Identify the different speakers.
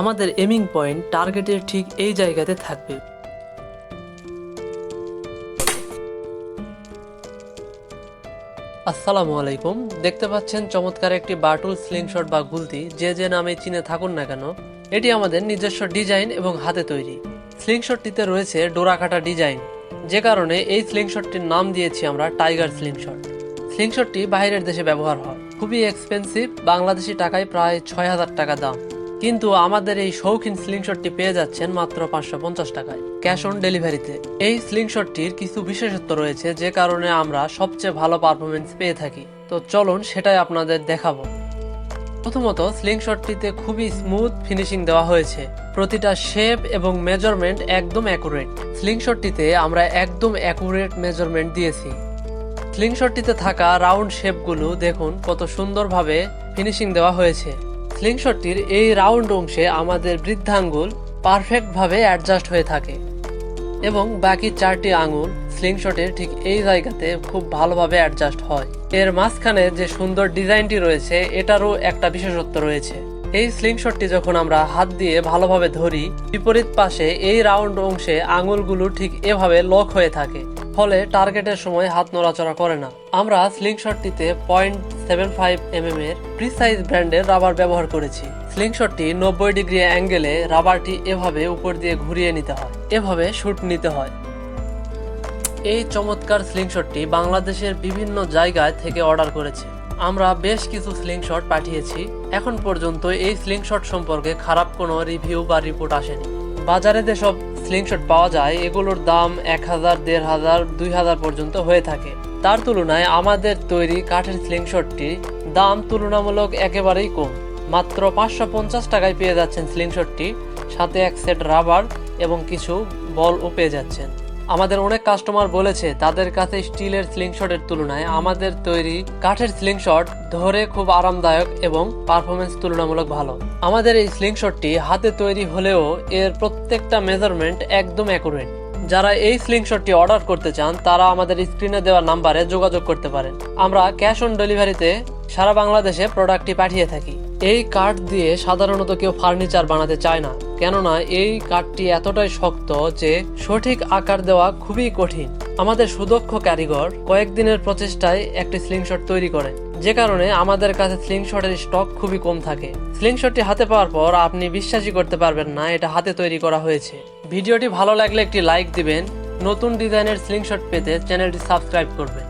Speaker 1: আমাদের এমিং পয়েন্ট টার্গেটের ঠিক এই জায়গাতে থাকবে। আসসালামু আলাইকুম। দেখতে পাচ্ছেন চমৎকার একটি বাটুল স্লিংশট বা গুলতি, যে যে নামে চিনে থাকুন না কেন, এটি আমাদের নিজস্ব ডিজাইন এবং হাতে তৈরি। স্লিংশটটিতে রয়েছে ডোরা কাটা ডিজাইন। যে কারণে এই স্লিংশটটির নাম দিয়েছি আমরা টাইগার স্লিংশট স্লিংশটটি বাইরের দেশে ব্যবহার হয়। খুবই এক্সপেন্সিভ বাংলাদেশি টাকায় প্রায় ছয় হাজার টাকা দাম। কিন্তু আমাদের এই শৌখিন স্লিংশটটি পেয়ে যাচ্ছেন মাত্র পাঁচশো পঞ্চাশ টাকায়। ক্যাশ অন ডেলিভারিতে। এই স্লিংশটটির কিছু বিশেষত্ব রয়েছে, যে কারণে আমরা সবচেয়ে ভালো পারফরমেন্স পেয়ে থাকি। তো চলুন, সেটাই আপনাদের দেখাবো। প্রথমত স্লিংশটটিতে খুবই স্মুথ ফিনিশিং দেওয়া হয়েছে। প্রতিটা শেপ এবং মেজারমেন্ট একদম অ্যাকুরেট স্লিংশটটিতে আমরা একদম অ্যাকুরেট মেজারমেন্ট দিয়েছি। স্লিংশটটিতে থাকা রাউন্ড শেপগুলো দেখুন, কত সুন্দরভাবে ফিনিশিং দেওয়া হয়েছে। স্লিংশটটির এই রাউন্ড অংশে আমাদের বৃদ্ধাঙ্গুল পারফেক্টভাবে অ্যাডজাস্ট হয়ে থাকে। এবং বাকি চারটি আঙুল স্লিংশটের ঠিক এই জায়গাতে খুব ভালোভাবে অ্যাডজাস্ট হয়। এর মাঝখানে যে সুন্দর ডিজাইনটি রয়েছে, এটারও একটা বিশেষত্ব রয়েছে। এই স্লিংশটটি যখন আমরা হাত দিয়ে ভালোভাবে ধরি, বিপরীত পাশে এই রাউন্ড অংশে আঙুলগুলো ঠিক এভাবে লক হয়ে থাকে। ফলে টার্গেটের সময় হাত নড়াচড়া করে না। আমরা স্লিংশটটিতে point seven five M M এর প্রিসাইজ ব্র্যান্ডের রাবার ব্যবহার করেছি। স্লিংশটটি নব্বই ডিগ্রি অ্যাঙ্গেলে রাবারটি এভাবে উপর দিয়ে ঘুরিয়ে নিতে হয়। এভাবে শুট নিতে হয়। এই চমৎকার স্লিংশটটি বাংলাদেশের বিভিন্ন জায়গায় থেকে অর্ডার করেছে। আমরা বেশ কিছু স্লিংশট পাঠিয়েছি। এখন পর্যন্ত এই স্লিংশট সম্পর্কে খারাপ কোনো রিভিউ বা রিপোর্ট আসেনি। বাজারে যেসব স্লিংশট পাওয়া যায়, এগুলোর দাম এক হাজার, দেড় হাজার, দুই হাজার পর্যন্ত হয়ে থাকে। তার তুলনায় আমাদের তৈরি কাঠের স্লিংশটটি দাম তুলনামূলক একেবারেই কম। মাত্র পাঁচশো পঞ্চাশ টাকায় পেয়ে যাচ্ছেন স্লিংশটটি, সাথে এক সেট রাবার এবং কিছু বলও পেয়ে যাচ্ছেন। আমাদের অনেক কাস্টমার বলেছে, তাদের কাছে স্টিলের স্লিংশটের তুলনায় আমাদের তৈরি কাঠের স্লিংশট ধরে খুব আরামদায়ক এবং পারফরমেন্স তুলনামূলক ভালো। আমাদের এই স্লিংশটটি হাতে তৈরি হলেও এর প্রত্যেকটা মেজারমেন্ট একদম অ্যাকুরেট যারা এই স্লিংশটটি অর্ডার করতে চান, তারা আমাদের স্ক্রিনে দেওয়া নাম্বারে যোগাযোগ করতে পারেন। আমরা ক্যাশ অন ডেলিভারিতে সারা বাংলাদেশে প্রোডাক্টটি পাঠিয়ে থাকি। এই কাঠ দিয়ে সাধারণত কেউ ফার্নিচার বানাতে চায় না, কেননা এই কাঠটি এতটাই শক্ত যে সঠিক আকার দেওয়া খুবই কঠিন। আমাদের সুদক্ষ কারিগর কয়েকদিনের প্রচেষ্টায় একটি স্লিংশট তৈরি করে যে কারণে আমাদের কাছে স্লিংশটের স্টক খুবই কম থাকে। স্লিংশটটি হাতে পাওয়ার পর আপনি বিশ্বাসই করতে পারবেন না, এটা হাতে তৈরি করা হয়েছে। ভিডিওটি ভালো লাগলে একটি লাইক দিবেন, নতুন ডিজাইনের স্লিংশট পেতে চ্যানেলটি সাবস্ক্রাইব করবেন।